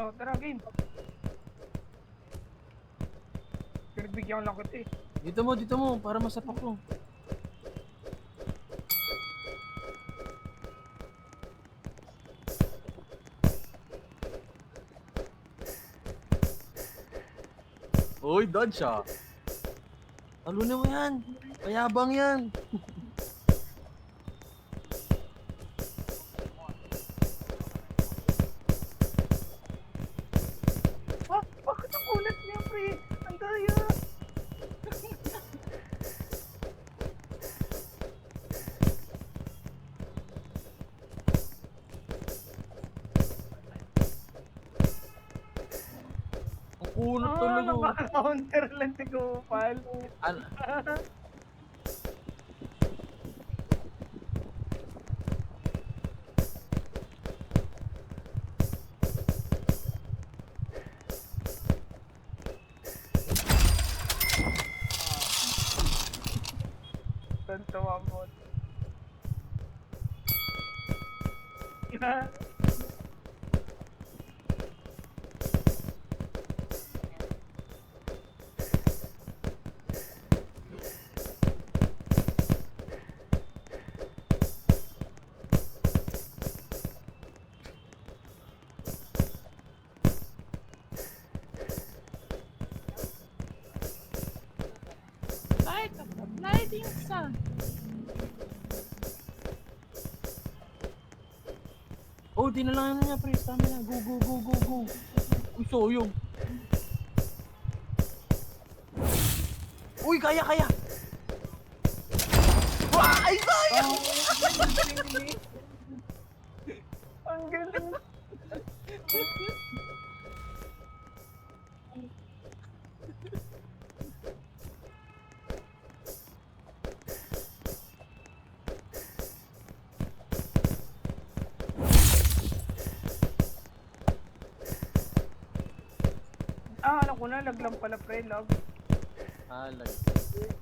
Oh, tara, game. Pinagbigyan lang kita eh. Dito mo, dito mo, para masapak ko. Uy, dodge ah. Talunin mo yan. Mayabang yan. Ang kunot Ah, talaga. oh. naka-counter lang si Gopal. An- Tantawa mo. Yeah. Light of the blinding sun. Oh, di na lang niya, pre. Stamina. Go, go, go, go, go. Uy, soyong. Uy, kaya, kaya. Ay, kaya! Ang Ah, alam ko na, laglang pala pre, lag. Ah, lag.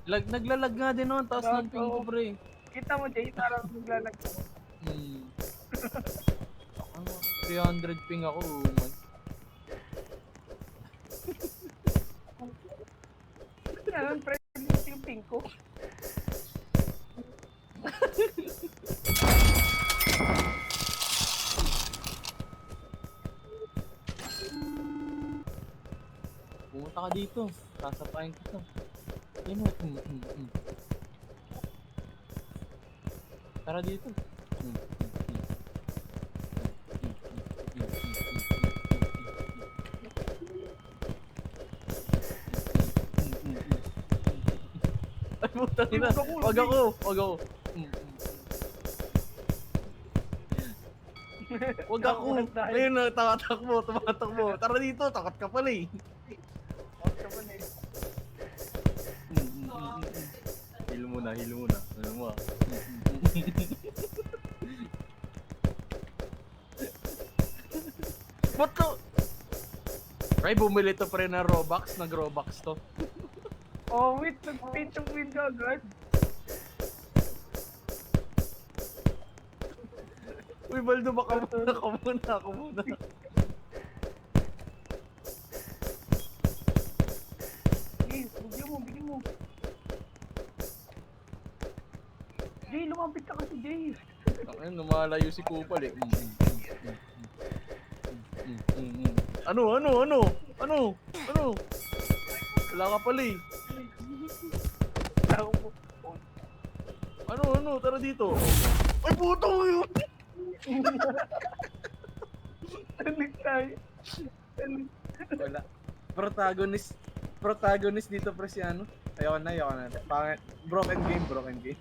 lag naglalag nga din noon, taas ng ping ko, pre. Kita mo, Jay, parang naglalag ko. Hmm. Ano, 300 ping ako, oh my. Ganun, pre, yung pink ko. Pumunta ka dito. Sasapahin kita. Yan mo. Mm, mm, mm. Tara dito. Mm, mm, mm. Mm, mm, mm, mm, mm, mm, mm, mm. Ay. Huwag ako, Wag ako. Wag ako. Mm, mm. Wag ako. Ayun na, tumatakbo, tumatakbo. Tara dito, takot ka pala eh. Muna, heal muna. Ano mo ah. Ba't to? Ay, bumili to pre na Robux, nag Robux to. Oh, wait, nag-paint yung window agad. Uy, Baldo, baka muna, ako muna, ako muna. Jay, bigyan mo, bigyan mo. Jay, lumapit ka kasi, Jay. Ayun, lumalayo si Kupal eh. Mm, mm, mm. Ano, ano, ano? Ano? Ano? Wala ka pala eh. Ano, ano? Tara dito. Ay, puto yun! Talig tayo. Wala. Protagonist. Protagonist dito pre si ano. Ayoko na, ayoko na. Pangit. Broken game, broken game.